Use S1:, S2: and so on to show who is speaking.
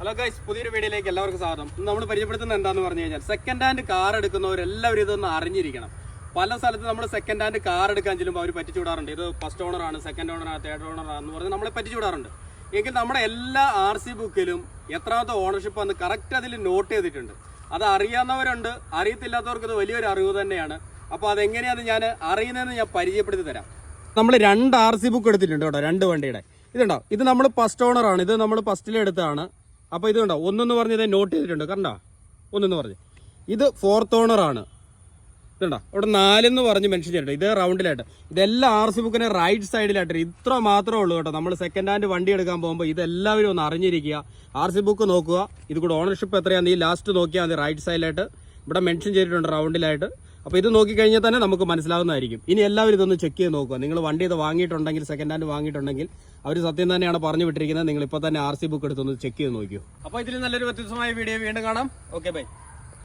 S1: Hello guys പുതിയൊരു വീഡിയോയിലേക്ക് എല്ലാവർക്കും സ്വാഗതം. നമ്മൾ പരിചയപ്പെടുത്തുന്നത് എന്താന്ന് പറഞ്ഞു കഴിഞ്ഞാൽ സെക്കൻഡ് ഹാൻഡ് കാർ എടുക്കുന്നവരെല്ലാവരും ഇതൊന്ന് അറിഞ്ഞിരിക്കണം. പല സ്ഥലത്ത് നമ്മൾ സെക്കൻഡ് ഹാൻഡ് കാർ എടുക്കാൻ ചെല്ലുമ്പോൾ അവർ പറ്റിച്ചു വിടാറുണ്ട്. ഇത് ഫസ്റ്റ് ഓണറാണ് സെക്കൻഡ് ഓണറാണ് തേർഡ് ഓണറാണ് എന്ന് പറഞ്ഞ് നമ്മളെ പറ്റിച്ചു വിടാറുണ്ട്. എങ്കിൽ നമ്മുടെ എല്ലാ ആർ സി ബുക്കിലും എത്രാമത്തെ ഓണർഷിപ്പ് എന്ന് കറക്റ്റ് അതിൽ നോട്ട് ചെയ്തിട്ടുണ്ട്. അത് അറിയാവുന്നവരുണ്ട് അറിയത്തില്ലാത്തവർക്ക് ഇത് വലിയൊരു അറിവ് തന്നെയാണ്. അപ്പോൾ അതെങ്ങനെയാണ് ഞാൻ അറിയുന്നതെന്ന് ഞാൻ പരിചയപ്പെടുത്തി തരാം. നമ്മൾ രണ്ട് ആർ സി ബുക്ക് എടുത്തിട്ടുണ്ട് കേട്ടോ രണ്ട് വണ്ടിയുടെ. ഇതുണ്ടോ? ഇത് നമ്മൾ ഫസ്റ്റ് ഓണറാണ് ഇത് നമ്മൾ ഫസ്റ്റിലെടുത്താണ് അപ്പോൾ ഇത് കണ്ടോ? ഒന്നെന്ന് പറഞ്ഞ് ഇത് നോട്ട് ചെയ്തിട്ടുണ്ട്. കണ്ടോ? ഒന്നെന്ന് പറഞ്ഞ്. ഇത് ഫോർത്ത് ഓണറാണ് ഇതുണ്ടോ അവിടെ നാലെന്ന് പറഞ്ഞ് മെൻഷൻ ചെയ്തിട്ടുണ്ട്. ഇത് റൗണ്ടിലായിട്ട് ഇതെല്ലാം ആർ സി ബുക്കിന്റെ റൈറ്റ് സൈഡിലായിട്ട് ഇത്ര മാത്രമേ ഉള്ളൂ കേട്ടോ. നമ്മൾ സെക്കൻഡ് ഹാൻഡ് വണ്ടി എടുക്കാൻ പോകുമ്പോൾ ഇതെല്ലാവരും ഒന്ന് അറിഞ്ഞിരിക്കുക. ആർ സി ബുക്ക് നോക്കുക. ഇത് കൂടെ ഓണർഷിപ്പ് എത്രയാണെന്ന് ഈ ലാസ്റ്റ് നോക്കിയാൽ മതി. റൈറ്റ് സൈഡിലായിട്ട് ഇവിടെ മെൻഷൻ ചെയ്തിട്ടുണ്ട് റൗണ്ടിലായിട്ട് അപ്പോൾ ഇത് നോക്കിക്കഴിഞ്ഞാൽ തന്നെ നമുക്ക് മനസ്സിലാവുന്നതായിരിക്കും. ഇനി എല്ലാവരും ഇതൊന്ന് ചെക്ക് ചെയ്ത് നോക്കുക. നിങ്ങൾ വണ്ടി ഇത് വാങ്ങിയിട്ടുണ്ടെങ്കിൽ സെക്കൻഡ് ഹാൻഡ് വാങ്ങിയിട്ടുണ്ടെങ്കിൽ അവർ സത്യം തന്നെയാണ് പറഞ്ഞു വിട്ടിരിക്കുന്നത്. നിങ്ങൾ ഇപ്പോൾ തന്നെ ആർ സി ബുക്ക് എടുത്തൊന്ന് ചെക്ക് ചെയ്ത് നോക്കിയോ അപ്പോൾ ഇതിൽ നല്ലൊരു വ്യത്യസ്തമായ വീഡിയോ വീണ്ടും കാണാം. Okay bye